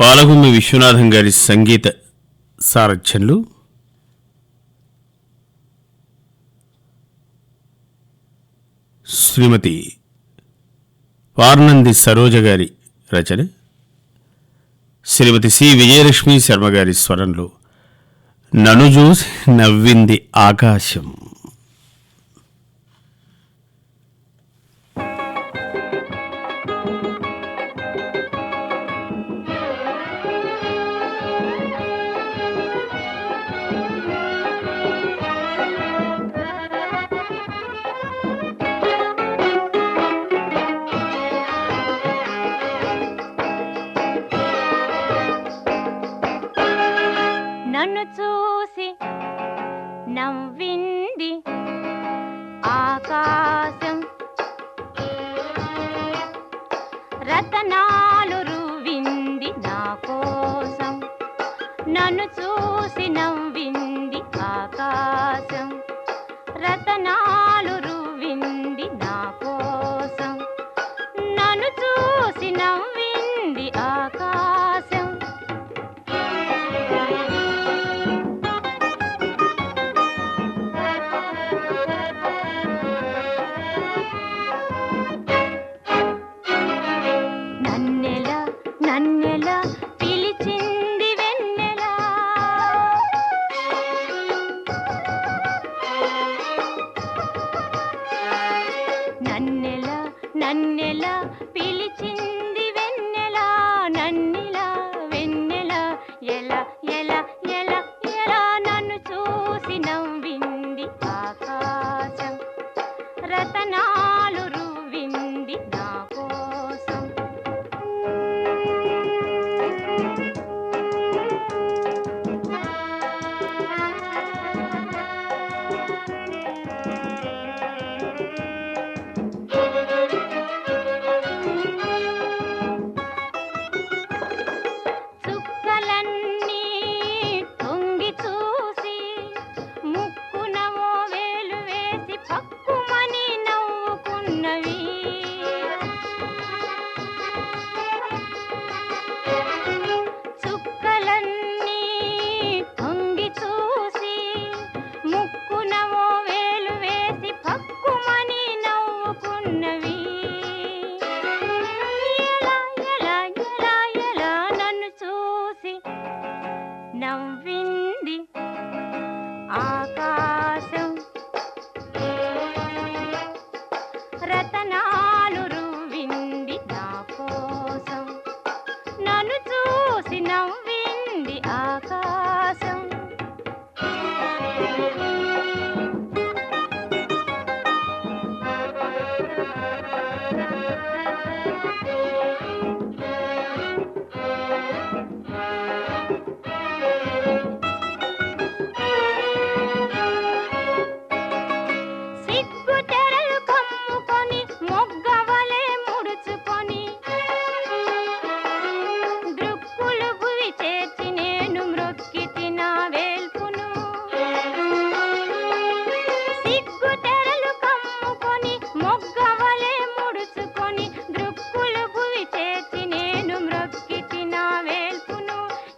పాలగుమ్మి విశ్వనాథం గారి సంగీత సారథ్యంలో శ్రీమతి వార్నంది సరోజ గారి రచన శ్రీమతి సి. విజయలక్ష్మి శర్మ గారి స్వరంలో నన్ను చూసి నవ్వింది ఆకాశం. నన్ను చూసి నవ్వింది ఆకాశం. రతనాలు రువింది నా కోసం. నన్ను చూసి నవ్వింది ఆకాశం. నన్నెల పిలిచింది వెన్నెల నన్నెల వెన్నెల ఎల ఎల ఎల ఎలా నన్ను చూసి నవ్వింది ఆకాశం. రతనాలు రువ్వింది నా కోసం.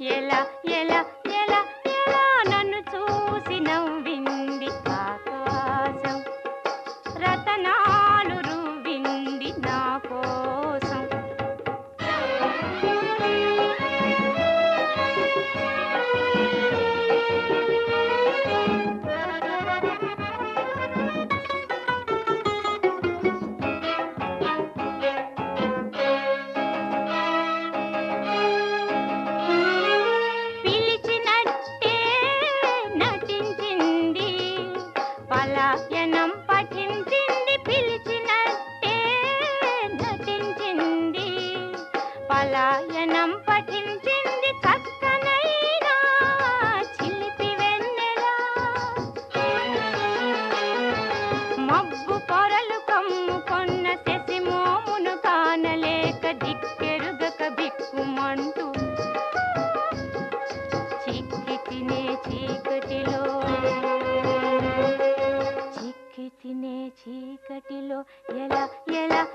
ciela 月亮